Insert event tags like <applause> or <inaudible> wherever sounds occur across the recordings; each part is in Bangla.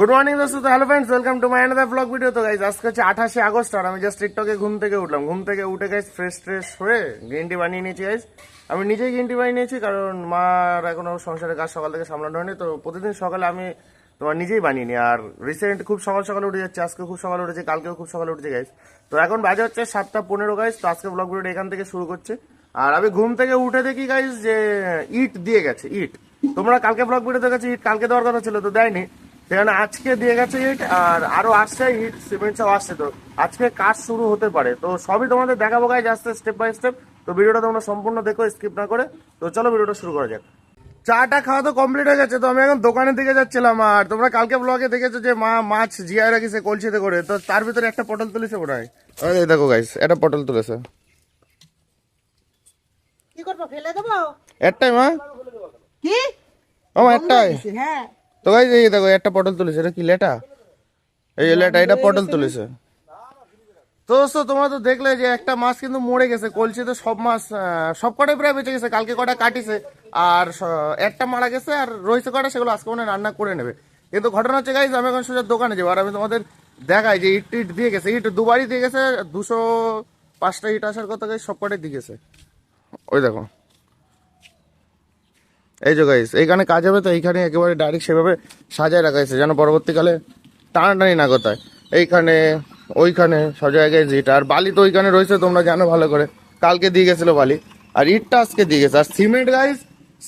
গুড মর্নিং দোস্ত hello friends welcome to my another blog video তো গাইজ আজকে হচ্ছে আঠাশে আগস্ট, আর আমি জাস্ট টিকটকে ঘুম থেকে উঠলাম। ঘুম থেকে উঠে গাইজ ফ্রেশ ফ্রেশ হয়ে গ্রিন টি বানিয়ে নিয়েছি গাইজ আমি নিজেই গ্রিন টি বানিয়ে নিয়েছি, কারণ মার এখনও সংসারের কাজ সকাল থেকে সামলানো হয়নি, তো প্রতিদিন সকালে আমি তোমার নিজেই বানিয়ে নিই। আর রিসেন্ট খুব সকাল সকালে উঠে যাচ্ছে, আজকে খুব সকালে উঠেছে, কালকেও খুব সকালে উঠেছে গাইজ তো এখন বাজে হচ্ছে সাতটা পনেরো গাইজ তো আজকে ব্লগ ভিডিওটা এখান থেকে শুরু করছে। আর আমি ঘুম থেকে উঠে দেখি গাইজ যে ইট দিয়ে গেছে ইট তোমরা কালকে ব্লগ ভিডিও দেখেছি ইট কালকে দেওয়ার কথা ছিল, তো দেয়নি। সেখানে আজকে দিয়ে গেছে ইট আর আরও আসছে ইট সিমেন্ট সব আসছে তো। আজকে কাজ শুরু হতে পারে। তো সবই তোমাদের দেখাবো গাইজ আসতে স্টেপ বাই স্টেপ তো ভিডিওটা তোমরা সম্পূর্ণ দেখো স্কিপ না করে। তো চলো ভিডিওটা শুরু করা যাক। চাটা খাওয়া তো কমপ্লিট হয়ে গেছে। তো আমি এখন দোকানের দিকে যাচ্ছিলাম আর তোমরা কালকে ব্লগে দেখেছ যে মা মাছ জিয়ায় রাখিছে কলসিতে করে। তো তার ভিতরে একটা পটল তুলেছে মনে হয় দেখো গাইস একটা পটল তুলেছে। কি করব ফেলে দেবো? একটাই মা? কি? ও একটাই। হ্যাঁ। তো গাইস এই দেখো একটা পটল তুলেছে। এটা কি লেটা? এই লেটা এটা পটল তুলেছে। তো দোস্ত তোমরা তো দেখলে যে একটা মাছ কিন্তু মরে গেছে। কলসিতে সব মাছ সব কটাই প্রায় বেঁচে গেছে। কালকে কটা কাটিছে। আর একটা মারা গেছে আর রয়েছে কটা সেগুলো আজকে মনে রান্না করে নেবে। কিন্তু ঘটনা হচ্ছে গাইজ আমি এখন সোজা দোকানে যাব। আর আমি তোমাদের দেখাই যে ইট ইট দিয়ে গেছে। ইট দুবারই দিয়ে গেছে। দুশো পাঁচটা ইট আসার কথা গাইজ সব কটাই দিয়ে গেছে। ওই দেখো। এই যে গাইস এইখানে কাজ হবে তো এইখানে একেবারে ডাইরেক্ট সেভাবে সাজায় রাখা হয়েছে, যেন পরবর্তীকালে টানাটানি না কোথায় এইখানে, ওইখানে সব জায়গায় ইট আর বালি তো ওইখানে রয়েছে, তোমরা জানো ভালো করে। কালকে দিয়ে গেছিল বালি, আর ইটটা আজকে দিয়ে গেছে। আর সিমেন্ট গাইস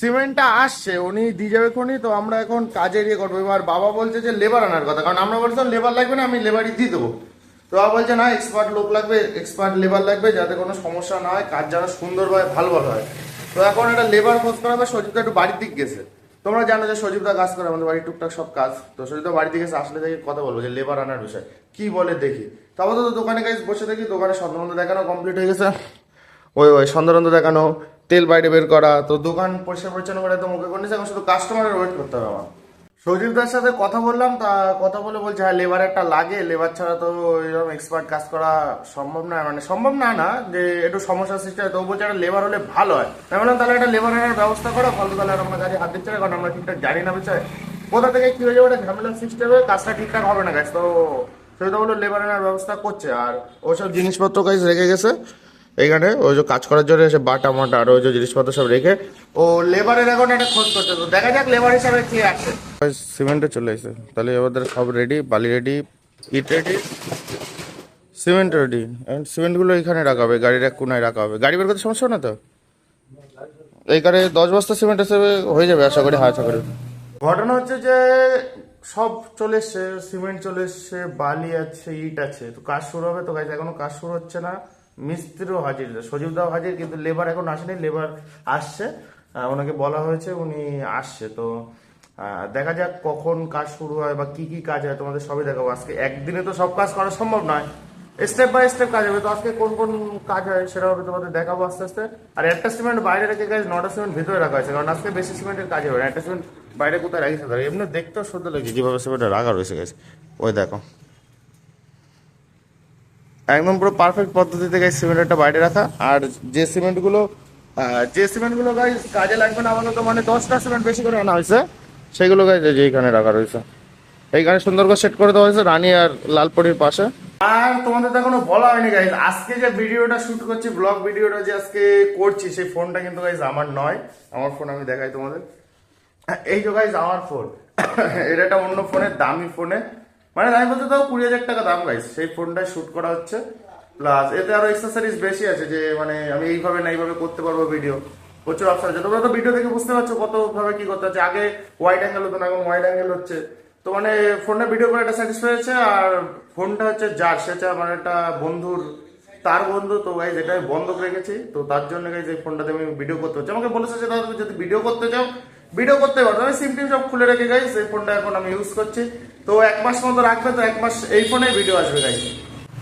সিমেন্টটা আসছে, উনি দিয়ে যাবে খনি তো আমরা এখন কাজের ইয়ে করব। এবার বাবা বলছে যে লেবার আনার কথা, কারণ আমরা বলছিলাম লেবার লাগবে না, আমি লেবারই দিয়ে দেবো। তো বাবা বলছে, না এক্সপার্ট লোক লাগবে এক্সপার্ট লেবার লাগবে, যাতে কোনো সমস্যা না হয়, কাজ যেন সুন্দরভাবে ভালোভাবে হয়। তো এখন একটা লেবার খোঁজ করা হবে সজীবদা একটু বাড়ির দিক গেছে। তোমরা জানো যে সজীবদা কাজ করে, আমাদের বাড়ির টুকটাক সব কাজ। তো সজীবদা বাড়ি দিকে আসলে দেখি কথা বলব, যে লেবার আনার বিষয়। কি বলে দেখি। তারপর তো দোকানে কাজ বসে দেখি, দোকানে সন্ধ্যাবন্ধ দেখানো কমপ্লিট হয়ে গেছে। ওই ওই সন্ধ্যাবন্ধ দেখানো, তেল বাইরে বের করা। তো দোকান পরিষ্কার পরিচ্ছন্ন করে তো মুখে করে এখন শুধু কাস্টমারের ওয়েট করতে হবে আমার। সজীবদার সাথে কথা বললাম, তা কথা বলে বলছে হ্যাঁ লেবার একটা লাগে লেবার ছাড়া তো এরকম এক্সপার্ট কাজ করা সম্ভব না। মানে সম্ভব না না, যে একটু সমস্যা সৃষ্টি হয় তো বলছে, একটা লেবার হলে ভালো হয়। আমি বললাম, তাহলে একটা লেবার আনার ব্যবস্থা করো, ফলে তাহলে আর আমরা গাড়ি হাত দিচ্ছে না, কারণ আমরা ঠিকঠাক জানি না বিষয় কোথা থেকে কি হয়ে যাবে একটা ঝামেলা সৃষ্টি হবে, কাজটা ঠিকঠাক হবে না গাছ তো সেটা হলো লেবার আনার ব্যবস্থা করছে। আর ওসব জিনিসপত্র কাজ রেখে গেছে। এইখানে ওই যে কাজ করার জন্য এসে বাটা মাটা আর ওই যে জিনিসপত্র সব রেখে ও লেবারের এখন একটা খোঁজ করতে তো দেখা যাক লেবার হিসাবে কে আসে সিমেন্টে চলে এসে তাহলে এবার সব রেডি বালি রেডি ইট রেডি সিমেন্ট রেডি সিমেন্টগুলো এখানে রাখা হবে গাড়ির এক কোনায় রাখা হবে। গাড়ি বের করতে সমস্যা না তো? এইখানে দশ বস্তা সিমেন্ট হিসেবে হয়ে যাবে আশা করি হ্যাঁ আশা করি। ঘটনা হচ্ছে যে সব চলে এসছে সিমেন্ট চলে এসছে বালি আছে ইট আছে। তো কাজ শুরু হবে তো গাইজ এখনও কাজ শুরু হচ্ছে না। মিস্ত্রিও হাজির সজীবদাও হাজির, কিন্তু লেবার এখন আসেনি লেবার আসছে। ওনাকে বলা হয়েছে, উনি আসছে। তো দেখা যাক কখন কাজ শুরু হয় বা কি কি কাজ হয়, তোমাদের সবই দেখাবো। আজকে একদিনে তো সব কাজ করা সম্ভব নয়। স্টেপ বাই স্টেপ কাজ হবে। তো আজকে কোন কোন কাজ হয় সেটা হবে তোমাদের দেখাবো আস্তে আস্তে। আর একটা সিমেন্ট বাইরে রেখে গেছে নটা সিমেন্ট ভিতরে রাখা হয়েছে। কারণ আজকে বেশি সিমেন্টের কাজ হবে না। একটা সিমেন্ট বাইরে কোথায় রাখিস এমনি দেখতেও সুন্দর লাগছে, যেভাবে সিমেন্টটা রাখা রয়েছে গেছে ওই দেখো। একদম পুরো পারফেক্ট পদ্ধতিতে গাইজ সিমেন্টটা বাইরে রাখা। আর যে সিমেন্টগুলো যে সিমেন্টগুলো গাইজ কাজে লাগবে না আমাদের মানে দশটা সিমেন্ট বেশি করে আনা হয়েছে, সেগুলো গাইজ যে এইখানে রাখা রয়েছে। এইখানে সুন্দর করে সেট করে দেওয়া হয়েছে, রানী আর লালপরির পাশে। আর তোমাদের তো এখনও বলা হয়নি গাইজ আজকে যে ভিডিওটা শুট করছি ব্লগ ভিডিওটা যে আজকে করছি, সেই ফোনটা কিন্তু গাইজ আমার নয়, আমার ফোন আমি দেখাই তোমাদের। এই যে গাইজ আমার ফোন এটা একটা অন্য ফোনের দামি ফোনে মানে দামি বলতে তাও কুড়ি হাজার টাকা দাম গাইজ সেই ফোনটায় শ্যুট করা হচ্ছে। প্লাস এতে আরও এক্সেসরিজ বেশি আছে যে মানে আমি এইভাবে না এইভাবে করতে পারব ভিডিও প্রচুর অপশন আছে। তোমরা তো ভিডিও দেখে বুঝতে পারছ কত ভাবে কি করতে হচ্ছে। আগে ওয়াইড অ্যাঙ্গেল হতো না, এখন ওয়াইড অ্যাঙ্গেল হচ্ছে। তো মানে ফোনটা ভিডিও করে একটা স্যাটিসফাই হয়েছে আর ফোনটা হচ্ছে যার। সেটা আমার একটা বন্ধুর, তার বন্ধু। তো গাইজ এটা আমি বন্ধক রেখেছি। তো তার জন্য গাইজ এই ফোনটাতে আমি ভিডিও করতে হচ্ছে। আমাকে বলেছে যে তুমি যদি ভিডিও করতে চাও ভিডিও করতে পারো। আমি সিম টিম সব খুলে রেখে গাইজ এই ফোনটা এখন আমি ইউজ করছি। তো এক মাস মতো রাখবে, তো এক মাস এই ফোনে ভিডিও আসবে গাইজ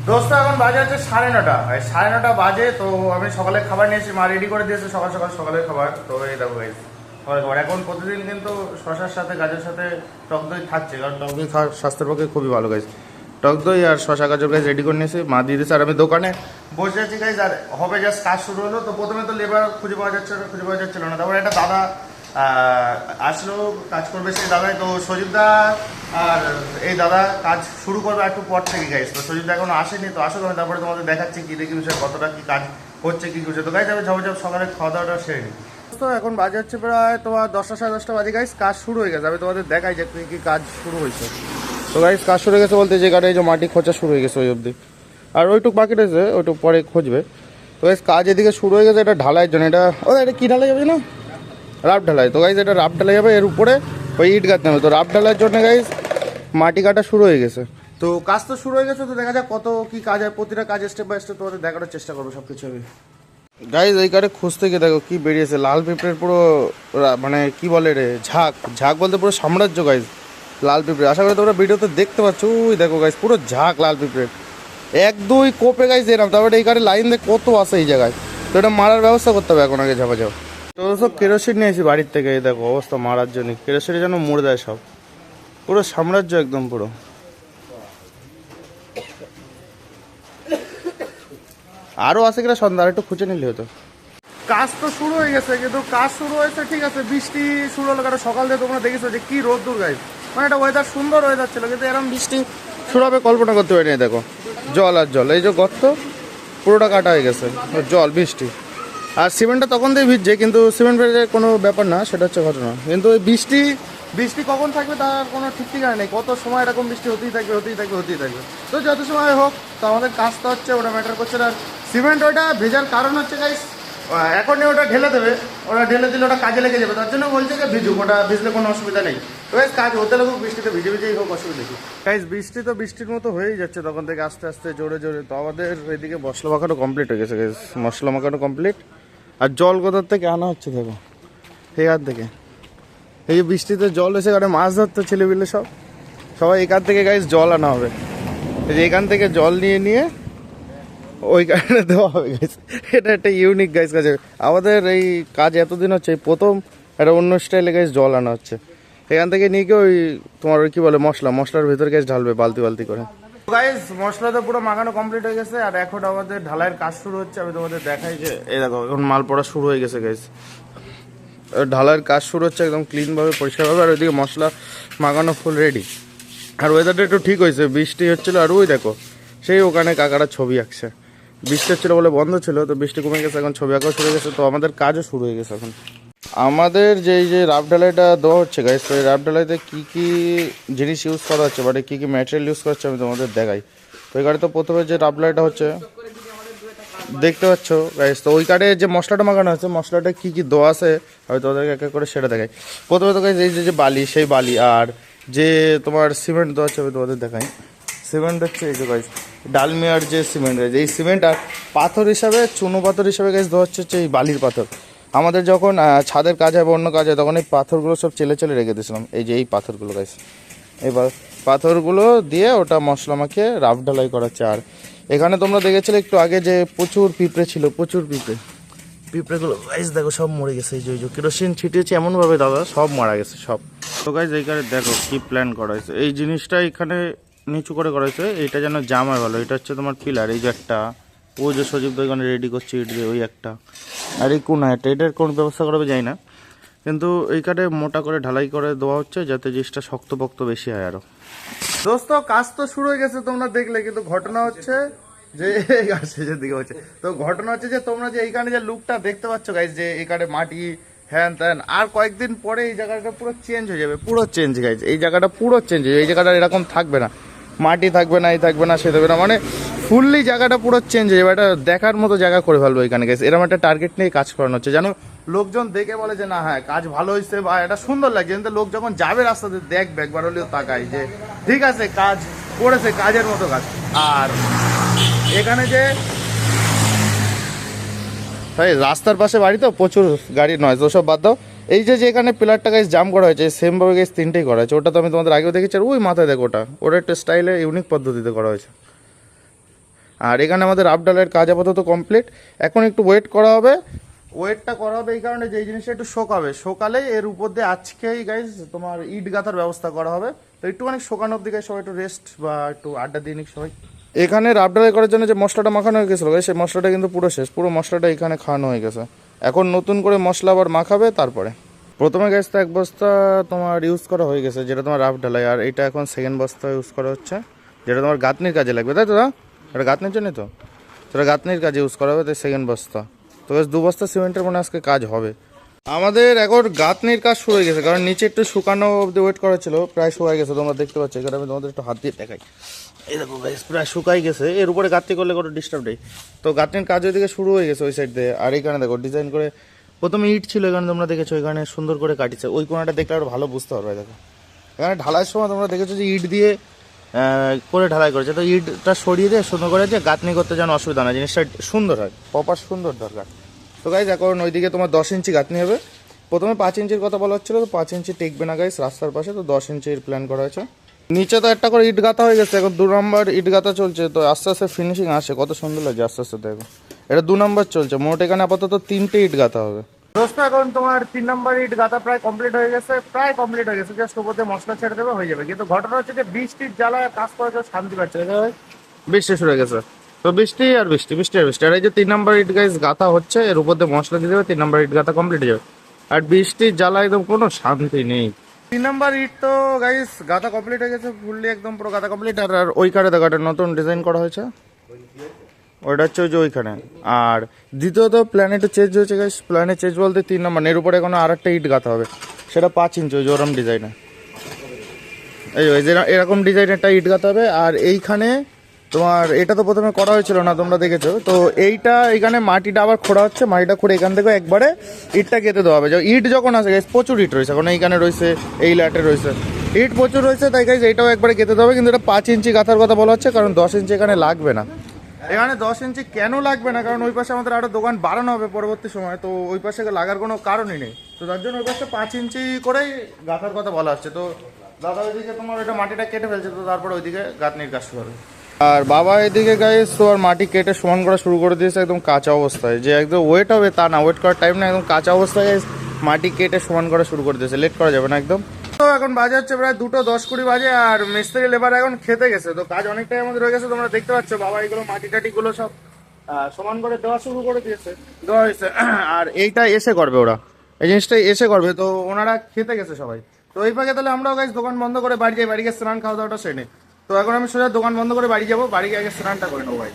দোস্ত, এখন বাজে হচ্ছে সাড়ে নটা। সাড়ে নটা বাজে, তো আমি সকালে খাবার নিয়েছি, মা রেডি করে দিয়েছে সকাল সকাল, সকালের খাবার। তো এই দেখো খাবার। এখন প্রতিদিন কিন্তু শশার সাথে গাজের সাথে টক দই থাকছে, কারণ টক দই খাওয়া স্বাস্থ্যের পক্ষে খুবই ভালো গাইজ টক দই আর শশা, গাজর গাছ রেডি করে নিয়েছি। মা দিয়ে দিয়েছে আর আমি দোকানে। বসে আছি গাইজ আর হবে জাস্ট কাজ শুরু হলো, তো প্রথমে তো লেবার খুঁজে পাওয়া যাচ্ছে খুঁজে পাওয়া যাচ্ছিল না। তারপরে একটা দাদা আসলো, কাজ করবে সেই দাদাই। তো সজীব দা আর এই দাদা কাজ শুরু করবে একটু পর থেকে গাইস তো সজিত এখনও আসেনি, তো আসুক, আমি তারপরে তোমাদের দেখাচ্ছি কি দেখি বিষয়ে, কতটা কি কাজ হচ্ছে, কি করছে। তো গাইজ আমি ঝপ ঝপ সকালে খাওয়া দাওয়াটা সেরে নিই। তো এখন বাজে হচ্ছে প্রায় তোমার দশটা সাড়ে দশটা বাজে গাইস কাজ শুরু হয়ে গেছে, আমি তোমাদের দেখাই যে কি কি কাজ শুরু হয়েছে। তো গাইস কাজ শুরু হয়ে গেছে বলতে যে গাড়ি যে মাটি খোঁচা শুরু হয়ে গেছে ওই অবধি। আর ওইটুক বাকি রয়েছে, ওইটুক পরে খুঁজবে। তো গাইস কাজ এদিকে শুরু হয়ে গেছে, এটা ঢালাইয়ের জন্য, এটা ও এটা কী ঢালাই যাবে না রাফ ঢালাই। তো গাইজ এটা রাফ ঢালাই যাবে এর উপরে ওই ইট গাঁথতে হবে। তো রাফ ঢালাইয়ের জন্য গাইজ মাটি কাটা শুরু হয়ে গেছে। তো কাজ তো শুরু হয়ে গেছে তো দেখা যাক কত কি কাজ হয় প্রতিটা কাজ স্টেপ বাই স্টেপ তোমাদের দেখানোর চেষ্টা করব সব কিছু আমি। গাইজ এই কারে খুঁজতে গিয়ে দেখো কি বেরিয়েছে। লাল পিঁপড়ের পুরো মানে কি বলে রে ঝাঁক। ঝাঁক বলতে পুরো সাম্রাজ্য গাইজ লাল পিঁপড়ে। আশা করি তোমরা ভিডিওতে দেখতে পাচ্ছ। ওই দেখো গাইজ পুরো ঝাঁক লাল পিঁপড়ের এক দুই কোপে গাইজ এরম। তারপরে এই কারে লাইন দিয়ে কত আছে এই জায়গায়। তো এটা মারার ব্যবস্থা করতে হবে এখন আগে ঝাপা যাও সব কেরোসিন নিয়েছি বাড়ির থেকে এই দেখো অবস্থা মারার জন্য কেরোসিনে যেন মরে দেয় সব। পুরো সাম্রাজ্য একদম পুরো। আরও আছে কিনা সন্ধ্যা আর একটু খুঁজে নিলে হতো। কাজ তো শুরু হয়ে গেছে কিন্তু কাজ শুরু হয়েছে ঠিক আছে বৃষ্টি শুরু হলো কারণ সকাল থেকে তোমরা দেখেছ যে কি রোদ দূর গাইজ মানে একটা ওয়েদার সুন্দর ওয়েদার ছিল কিন্তু এরকম বৃষ্টি শুরু হবে কল্পনা করতে পারিনি দেখো। জল আর জল এই যে গর্ত পুরোটা কাটা হয়ে গেছে। জল বৃষ্টি। আর সিমেন্টটা তখন দিয়ে ভিজছে, কিন্তু সিমেন্ট ভেজে কোনো ব্যাপার না, সেটা হচ্ছে ঘটনা। কিন্তু ওই বৃষ্টি বৃষ্টি কখন থাকবে তার কোনো ঠিক ঠিকানা নেই। কত সময় এরকম বৃষ্টি হতেই থাকবে হতেই থাকবে হতেই থাকবে। তো যত সময় হোক, তো আমাদের কাজ তো হচ্ছে, ওটা ম্যাটার করছে আর সিমেন্ট ওটা ভেজার কারণ হচ্ছে গাইস এখনই ওটা ঢেলে দেবে। ওটা ঢেলে দিলে ওটা কাজে লেগে যাবে। তার জন্য বলছে যে ভিজুক, ওটা ভিজলে কোনো অসুবিধা নেই। তো কাজ হতে লাগুক, বৃষ্টিতে ভিজে ভিজেই হোক, অসুবিধা কি। গাইস বৃষ্টি তো বৃষ্টির মতো হয়েই যাচ্ছে তখন থেকে আস্তে আস্তে, জোরে জোরে। তো আমাদের এদিকে মশলা মাখানো কমপ্লিট হয়ে গেছে গাইস মশলা মাখানো কমপ্লিট আর জল কোথার থেকে আনা হচ্ছে দেখো? এখান থেকে। এই যে বৃষ্টিতে জল এসে এখানে মাছ ধরতে ছেলেপিলে সব। সবাই এখান থেকে গাইস জল আনা হবে। এই যে এখান থেকে জল নিয়ে নিয়ে ওই কারণে দেওয়া হবে গাইস এটা একটা ইউনিক গাইস কাজ। আমাদের এই কাজ এতদিন হচ্ছে, এই প্রথম একটা অন্য স্টাইলে গাইস জল আনা হচ্ছে। এখান থেকে নিয়ে গিয়ে ওই তোমার ওই কি বলে মশলা, মশলার ভেতর গ্যাস ঢালবে বালতি বালতি করে। গাইস মশলা তো পুরো মাখানো কমপ্লিট হয়ে গেছে, আর এখন আমাদের ঢালাইয়ের কাজ শুরু হচ্ছে, আমি তোমাদের দেখাই যে, এই দেখো, এখন মাল পড়া শুরু হয়ে গেছে গাইস ঢালাইয়ের কাজ শুরু হচ্ছে একদম ক্লিনভাবে পরিষ্কারভাবে, আর ওইদিকে মশলা মাখানো ফুল রেডি আর ওয়েদারটা একটু ঠিক হয়েছে, বৃষ্টি হচ্ছিল, আর ওই দেখো, সেই ওখানে কাকারা ছবি আঁকছে। বৃষ্টি হচ্ছিল বলে বন্ধ ছিল, তো বৃষ্টি কমে গেছে, এখন ছবি আঁকাও শুরু হয়ে গেছে, তো আমাদের কাজও শুরু হয়ে গেছে এখন। আমাদের যে যে রাফ ঢালাইটা দেওয়া হচ্ছে গাইস তো এই রাফ ঢালাইতে কী কী জিনিস ইউজ করা হচ্ছে? মানে কী কী ম্যাটেরিয়াল ইউজ করা আমি তোমাদের দেখাই। তো এই গাড়ি তো প্রথমে যে রাফ ঢালাইটা হচ্ছে, দেখতে পাচ্ছ গাইস তো ওই কার্ডে যে মশলাটা মাখানো আছে মশলাটা কী কী দেওয়া আছে, আমি তোমাদেরকে এক এক করে সেটা দেখাই। প্রথমে তো গাইস এই যে বালি, সেই বালি, আর যে তোমার সিমেন্ট দেওয়া আছে, আমি তোমাদের দেখাই। সিমেন্ট হচ্ছে এই যে গাইস ডালমিয়ার যে সিমেন্ট রয়েছে এই সিমেন্ট আর পাথর হিসাবে, চুনো পাথর হিসাবে গাইস দেওয়া হচ্ছে হচ্ছে এই বালির পাথর। আমাদের যখন ছাদের কাজ হয় অন্য কাজ হয়, তখন এই পাথরগুলো সব চেলে চেলে রেখে দিয়েছিলাম। এই যে এই পাথরগুলো গাইস এবার পাথরগুলো দিয়ে ওটা মশলা মাখিয়ে রাফ ঢালাই করা চার এখানে তোমরা দেখেছিলে একটু আগে যে প্রচুর পিঁপড়ে ছিল, প্রচুর পিঁপড়ে। পিঁপড়েগুলো গাইজ দেখো, সব মরে গেছে। এই যে যে, কেরোসিন ছিটিয়েছে এমনভাবে, দাদা, সব মারা গেছে, সব। তো গাইজ এইখানে দেখো কি প্ল্যান করা হয়েছে। এই জিনিসটা এখানে নিচু করে করা হয়েছে। এইটা যেন জামায় ভালো। এটা হচ্ছে তোমার পিলার। এই যে একটা ও যে সজীব দা এখানে রেডি করছে, ইট দিয়ে ওই একটা। আর এই কোন একটা? এটার কোন ব্যবস্থা করবে যাই না। কিন্তু এইখানে মোটা করে ঢালাই করে দেওয়া হচ্ছে, যাতে জিনিসটা শক্তপোক্ত বেশি হয় আরও। দোস্ত, কাজ তো শুরু হয়ে গেছে, তোমরা দেখলে, কিন্তু ঘটনা হচ্ছে যে শেষের দিকে হচ্ছে। তো ঘটনা হচ্ছে যে, তোমরা যে এইখানে যে লুকটা দেখতে পাচ্ছ গাইজ যে এখানে মাটি, হ্যান ত্যান, আর কয়েকদিন পরে এই জায়গাটা পুরো চেঞ্জ হয়ে যাবে, পুরো চেঞ্জ গাইজ এই জায়গাটা পুরো চেঞ্জ হয়ে এই জায়গাটা এরকম থাকবে না। মাটি থাকবে না, এই থাকবে না, সে থাকবে না মানে ফুললি জায়গাটা পুরো চেঞ্জ হয়ে যাবে। এটা দেখার মতো জায়গা করে ফেলব এখানে গেছে এরকম একটা টার্গেট নিয়ে কাজ করানো হচ্ছে। জানো লোকজন দেখে বলে যে, না হ্যাঁ কাজ ভালো হয়েছে বা এটা সুন্দর লাগছে। কিন্তু লোক যখন যাবে রাস্তাতে দেখবে একবার হলেও তাকায় যে, ঠিক আছে, কাজ করেছে, কাজের মতো কাজ। আর এখানে যে ভাই, রাস্তার পাশে বাড়ি তো? প্রচুর গাড়ি নয় তো সব বাদ দাও। এই যে এখানে পিলারটা গাইজ জাম করা হয়েছে সেম ভাবে গাইজ তিনটেই করা হয়েছে। ওটা তো আমি তোমাদের আগেও দেখেছি, আর ওই মাথায় দেখো ওটা। ওটা একটা স্টাইলে ইউনিক পদ্ধতিতে করা হয়েছে। আর এখানে আমাদের আপডালের কাজ আপাতত কমপ্লিট। এখন একটু ওয়েট করা হবে। ওয়েটটা করা হবে এই কারণে যে জিনিসটা একটু শোকাবে। শোকালে এর উপর দিয়ে আজকেই গাইজ তোমার ইট গাঁথার ব্যবস্থা করা হবে। তো একটুখানি অব্দি গাইজ সবাই একটু রেস্ট বা একটু আড্ডা দিয়ে নিক সবাই। এখানে রাবডালাই করার জন্য যে মশলাটা মাখানো হয়ে গেছিল সেই মশলাটা কিন্তু পুরো শেষ। পুরো মশলাটা এখানে খাওয়ানো হয়ে গেছে। এখন নতুন করে মশলা আবার মাখাবে তারপরে। প্রথমে গ্যাস তো এক বস্তা তোমার ইউজ করা হয়ে গেছে, যেটা তোমার রাফ ঢালাই আর এটা এখন সেকেন্ড বস্তা ইউজ করা হচ্ছে, যেটা তোমার গাঁথনির কাজে লাগবে, তাই তো দা? এটা গাঁথনির জন্যই তো? সেটা গাঁথনির কাজে ইউজ করা হবে তাই সেকেন্ড বস্তা। তো গ্যাস দু বস্তা সিমেন্টের মনে আজকে কাজ হবে। আমাদের এখন গাঁতনির কাজ শুরু হয়ে গেছে, কারণ নিচে একটু শুকানো অব্দি ওয়েট করা ছিল, প্রায় শুকাই গেছে, তোমরা দেখতে পাচ্ছ, এখানে আমি তোমাদের একটু হাত দিয়ে দেখাই। এই দেখো গাইস প্রায় শুকাই গেছে, এর উপরে গাঁথনি করলে কোনো ডিস্টার্ব নেই। তো গাঁথনির কাজ ওইদিকে শুরু হয়ে গেছে ওই সাইড দিয়ে। আর এখানে দেখো ডিজাইন করে প্রথমে ইট ছিল, এখানে তোমরা দেখেছ, এখানে সুন্দর করে কাটিছে। ওই কোনাটা দেখলে আরও ভালো বুঝতে পারবে, দেখো। এখানে ঢালাইয়ের সময় তোমরা দেখেছ যে ইট দিয়ে করে ঢালাই করেছে। তো ইটটা সরিয়ে দিয়ে সুন্দর করে যে গাঁথনি করতে যেন অসুবিধা না জিনিসটা সুন্দর হয়। প্রপার সুন্দর দরকার। তো গাইজ এখন ওইদিকে তোমার দশ ইঞ্চি গাঁথনি হবে। প্রথমে পাঁচ ইঞ্চির কথা বলা হচ্ছিল, তো পাঁচ ইঞ্চি টেকবে না গাইজ রাস্তার পাশে, তো দশ ইঞ্চির প্ল্যান করা হয়েছে। নিচে তো একটা করে ইট গাঁথা হয়ে গেছে, এখন দু নম্বর ইট গাঁথা চলছে, তো আস্তে আস্তে ফিনিশিং আসে, কত সুন্দর লাগছে আস্তে আস্তে দেখো। এটা দু নম্বর চলছে, মোট এখানে আপাতত তিনটে ইট গাঁথা হবে। দোস্ত এখন তোমার তিন নম্বর ইট গাঁথা প্রায় কমপ্লিট হয়ে গেছে, প্রায় কমপ্লিট হয়ে গেছে জাস্ট উপর দিয়ে মশলা ছেড়ে দেবে, হয়ে যাবে। কিন্তু ঘটনা হচ্ছে যে বৃষ্টির জ্বালায় কাজ করে কেউ শান্তি পাচ্ছে বৃষ্টি শুরু হয়ে গেছে। তো বৃষ্টি আর বৃষ্টি বৃষ্টি আর বৃষ্টি। আর এই যে তিন নম্বর ইট গাইস গাঁথা হচ্ছে, এর উপর দিয়ে মশলা দিয়ে দেবে, তিন নম্বর ইট গাঁথা কমপ্লিট হয়ে যাবে। আর বৃষ্টির জ্বালা একদম কোনো শান্তি নেই। তিন নম্বর ইট তো গাইস গাঁথা কমপ্লিট হয়ে গেছে ফুললি একদম পুরো গাঁথা কমপ্লিট আর ওই কারে দেখো নতুন ডিজাইন করা হয়েছে। ওইটা হচ্ছে ওই যে ওইখানে। আর দ্বিতীয়ত প্ল্যান একটু চেঞ্জ হয়েছে গাইস প্ল্যানে চেঞ্জ বলতে তিন নম্বর এর উপরে কোনো আর একটা ইট গাঁথা হবে। সেটা পাঁচ ইঞ্চি ওই যে ওরম ডিজাইনে এই ওই যে এরকম ডিজাইনেরটা ইট গাঁথা হবে। আর এইখানে তোমার এটা তো প্রথমে করা হয়েছিল না তোমরা দেখেছ। তো এইটা এখানে মাটিটা আবার খোঁড়া হচ্ছে। মাটিটা খুঁড়ে এখান থেকে একবারে ইটটা কেটে দেওয়া হবে। ইট যখন আসে guys, প্রচুর ইট রয়েছে। এখন এইখানে রয়েছে এই ল্যাটে রয়েছে। ইট প্রচুর রয়েছে তাই গাইজ এইটাও একবারে কেটে দেওয়া হবে। কিন্তু এটা পাঁচ ইঞ্চি গাঁথার কথা বলা হচ্ছে কারণ দশ ইঞ্চি এখানে লাগবে না। এখানে দশ ইঞ্চি কেন লাগবে না? কারণ ওই পাশে আমাদের আরও দোকান বাড়ানো হবে পরবর্তী সময়, তো ওই পাশে লাগার কোনো কারণই নেই। তো তার জন্য ওই পাশে পাঁচ ইঞ্চি করেই গাঁথার কথা বলা হচ্ছে। তো দাদা ওইদিকে তোমার ওইটা মাটিটা কেটে ফেলছে, তো তারপর ওইদিকে গাঁথনির কাজ শুরু হবে। আর বাবা এদিকে গাইস তো আর মাটি কেটে সমান করা শুরু করে দিয়েছে একদম কাঁচা অবস্থায়। যে একদম ওয়েট হবে তা না ওয়েট করার টাইম না একদম কাঁচা অবস্থায় মাটি কেটে সমান করা শুরু করে দিয়েছে। লেট করা যাবে না একদম? তো এখন বাজে হচ্ছে প্রায় দুটো দশ কুড়ি বাজে আর মিস্ত্রি লেবার এখন খেতে গেছে। তো কাজ অনেকটাই আমাদের রয়ে গেছে, তোমরা দেখতে পাচ্ছ বাবা এগুলো মাটি টাটি গুলো সব সমান করে দেওয়া শুরু করে দিয়েছে। দেওয়া হয়েছে। <clears throat> আর এইটা এসে করবে ওরা। এই জিনিসটা এসে করবে। তো ওনারা খেতে গেছে সবাই। তো এই ফাঁকে তাহলে আমরাও গাইজ দোকান বন্ধ করে বাড়ি যাই, বাড়ি গিয়ে স্নান খাওয়া দাওয়াটা সেরে তো এখন আমি সোজা দোকান বন্ধ করে বাড়ি যাব। বাড়ি গিয়ে আগে স্নানটা করে নেব ভাই।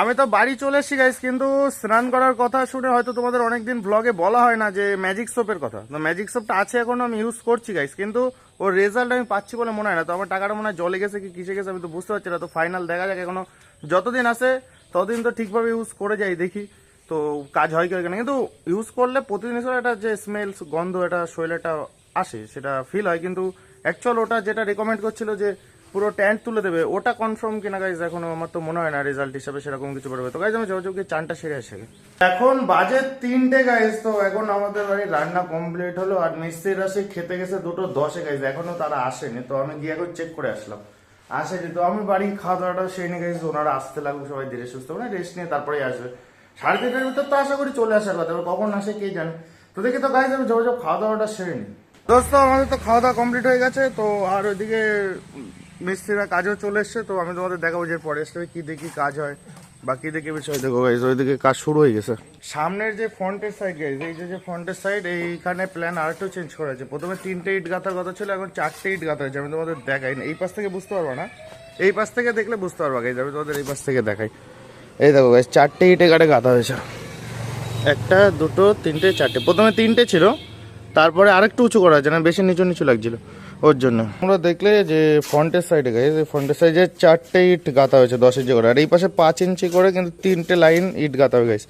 আমি তো বাড়ি চলে এসেছি গাইস কিন্তু স্নান করার কথা শুনে হয়তো তোমাদের অনেকদিন ব্লগে বলা হয় না যে ম্যাজিক সোপের কথা। তো ম্যাজিক সোপটা আছে এখন আমি ইউজ করছি গাইস কিন্তু ওর রেজাল্ট আমি পাচ্ছি বলে মনে হয় না। তো আমার টাকাটা মনে হয় জলে গেছে কি কিসে গেছে আমি তো বুঝতে পারছি না। তো ফাইনাল দেখা যাক এখনও যতদিন আসে ততদিন তো ঠিকভাবে ইউজ করে যাই দেখি। তো কাজ হয় কি না, কিন্তু ইউজ করলে প্রতিদিন একটা যে স্মেল গন্ধ এটা শরীরে একটা আসে, সেটা ফিল হয়। কিন্তু অ্যাকচুয়াল ওটা যেটা রেকমেন্ড করছিল যে পুরো ট্যান্ট তুলে দেবে। ওটা কনফার্ম কিনা গাইজ এখনও আমার তো মনে হয় না রেজাল্ট হিসাবে সেরকম কিছু বেরোবে। তো গাইজ আমি যোগাযোগ চানটা সেরে আসে। এখন বাজে তিনটে গাইজ তো এখন আমাদের বাড়ির রান্না কমপ্লিট হলো আর মিস্ত্রিরা সে খেতে গেছে দুটো দশে গাইজ এখনও তারা আসেনি। তো আমি গিয়ে এখন চেক করে আসলাম। আসেনি, তো আমি বাড়ি খাওয়া দাওয়াটা সেই নিয়ে গেছি ওনারা আসতে লাগবে সবাই ধীরে সুস্থ। মানে রেস্ট নিয়ে তারপরে আসবে। সাড়ে তিনটার ভিতর তো আশা করি চলে আসার কথা কখন আসে কে জানে। তো দেখি তো গাইজ আমি যোগাযোগ খাওয়া দাওয়াটা সেরে নিই। দোস্ত, আমাদের তো খাওয়া দাওয়া কমপ্লিট হয়ে গেছে, তো আর ওইদিকে মিস্ত্রিরা কাজও চলে এসছে তো আমি তোমাদের দেখাবো যে পরে স্টেপে কি দেখি কাজ হয় বা কি দেখি বিষয়। দেখো গাইজ ওইদিকে কাজ শুরু হয়ে গেছে। সামনের যে ফ্রন্টের সাইড গাইজ এই যে যে ফ্রন্টের সাইড এইখানে প্ল্যান আরেকটু চেঞ্জ করা প্রথমে তিনটে ইট গাঁথার কথা ছিল এখন চারটে ইট গাঁথা হয়েছে। আমি তোমাদের দেখাই না। এই পাশ থেকে বুঝতে পারব না? এই পাশ থেকে দেখলে বুঝতে পারব গাইজ আমি তোমাদের এই পাশ থেকে দেখাই। এই দেখো গাইজ চারটে ইটে গাড়ে গাঁথা হয়েছে। একটা দুটো তিনটে চারটে। প্রথমে তিনটে ছিল তারপরে আরেকটু উঁচু করা হয়েছে না বেশি নিচু নিচু লাগছিল। ওর জন্য। আমরা দেখলে যে ফ্রন্টের সাইডে গাইজ ফ্রন্টের সাইডে চারটে ইট গাঁথা হয়েছে, দশ ইঞ্চি করে। আর এই পাশে পাঁচ ইঞ্চি করে কিন্তু তিনটে লাইন ইট গাঁথা হয়ে গেছে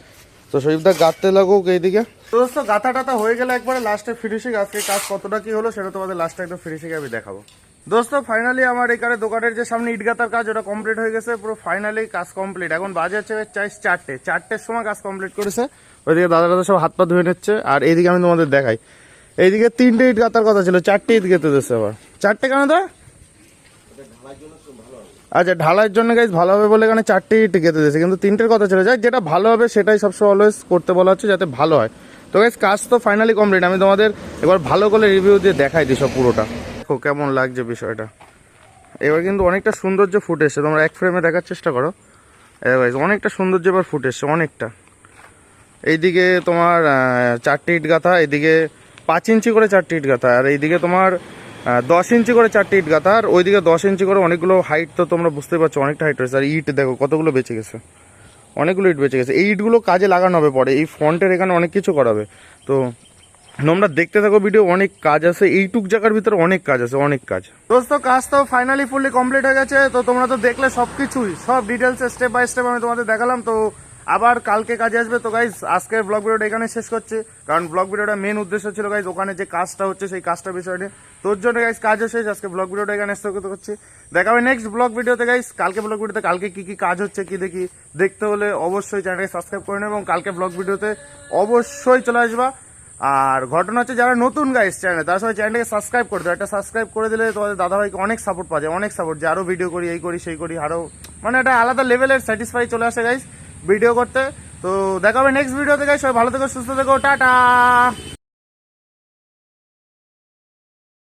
তো শরীফদা গাঁথতে লাগুক এইদিকে। দোস্ত গাঁথা টাথা হয়ে গেলে একবারে লাস্টে ফিনিশিং আজকে কাজ কতটা কি হলো সেটা তোমাদের লাস্টে একদম ফিনিশিং আমি দেখাবো। দোস্ত ফাইনালি আমার এখানে দোকানের যে সামনে ইট গাঁথার কাজ, ওটা কমপ্লিট হয়ে গেছে, পুরো ফাইনালি কাজ কমপ্লিট এখন বাজে হচ্ছে চাইস চারটে, চারটের সময় কাজ কমপ্লিট করেছে। ওইদিকে দাদা দাদা সব হাত পা ধুয়ে নিচ্ছে, আর এইদিকে আমি তোমাদের দেখাই। এইদিকে তিনটে ইট গাঁথার কথা ছিল চারটে ইট গেতে দিচ্ছে আবার। চারটে কেন দা আচ্ছা ঢালাইয়ের জন্য গাইজ ভালো হবে বলে এখানে চারটে ইট গেতে দিয়েছে কিন্তু তিনটের কথা ছিল। যাই যেটা ভালো হবে সেটাই সবসময় অলওয়েজ করতে বলা হচ্ছে যাতে ভালো হয়। তো গাইজ কাজ তো ফাইনালি কমপ্লিট আমি তোমাদের এবার ভালো করে রিভিউ দিয়ে দেখাই দিই সব পুরোটা। দেখো কেমন লাগছে বিষয়টা। এবার কিন্তু অনেকটা সৌন্দর্য ফুটে এসছে। তোমরা এক ফ্রেমে দেখার চেষ্টা করো। Guys, অনেকটা সৌন্দর্য এবার ফুটে এসছে অনেকটা। এইদিকে তোমার চারটে ইট গাঁথা এইদিকে পাঁচ ইঞ্চি করে চারটি ইট গাঁথা, আর এইদিকে তোমার দশ ইঞ্চি করে চারটি ইট গাঁথা, আর ওইদিকে দশ ইঞ্চি করে অনেকগুলো হাইট তো তোমরা বুঝতে পারছ, অনেকটা হাইট রয়েছে। আর ইট দেখো, কতগুলো বেঁচে গেছে। অনেকগুলো ইট বেঁচে গেছে। এই ইটগুলো কাজে লাগানো হবে পরে, এই ফ্রন্টের এখানে অনেক কিছু করাবে তো তোমরা দেখতে থাকো ভিডিও অনেক কাজ আছে। এইটুক জায়গার ভিতরে অনেক কাজ আছে, অনেক কাজ। দোস্ত, কাজ তো ফাইনালি ফুললি কমপ্লিট হয়ে গেছে। তো তোমরা তো দেখলে সব কিছুই সব ডিটেলস স্টেপ বাই স্টেপ আমি তোমাদের দেখালাম। তো আবার কালকে কাজে আসবে। তো গাইজ আজকের ব্লগ ভিডিওটা এখানে শেষ করছে। কারণ ব্লগ ভিডিওটা মেন উদ্দেশ্য ছিল গাইজ ওখানে যে কাজটা হচ্ছে, সেই কাজটা বিষয় নিয়ে। তোর জন্য গাইজ কাজও শেষ। আজকে ব্লগ ভিডিওটা এখানে স্থগিত করছি। দেখা হবে নেক্সট ব্লগ ভিডিওতে গাইজ কালকে ব্লগ ভিডিওতে কালকে কি কি কাজ হচ্ছে, কি দেখি দেখতে হলে অবশ্যই চ্যানেলকে সাবস্ক্রাইব করে নেবে এবং কালকে ব্লগ ভিডিওতে অবশ্যই চলে আসবা। আর ঘটনা হচ্ছে, যারা নতুন গাইস চ্যানেল তারা সবাই চ্যানেলকে সাবস্ক্রাইব করে দাও। একটা সাবস্ক্রাইব করে দিলে তোমাদের দাদাভাইকে অনেক সাপোর্ট পাওয়া যায়। অনেক সাপোর্ট যে আরও ভিডিও করি, এই করি, সেই করি আরও মানে একটা আলাদা লেভেলের স্যাটিসফাই চলে আসে গাইস ভিডিও করতে। তো দেখা হবে নেক্সট ভিডিও থেকে। সবাই ভালো থেকো সুস্থ থেকো টাটা।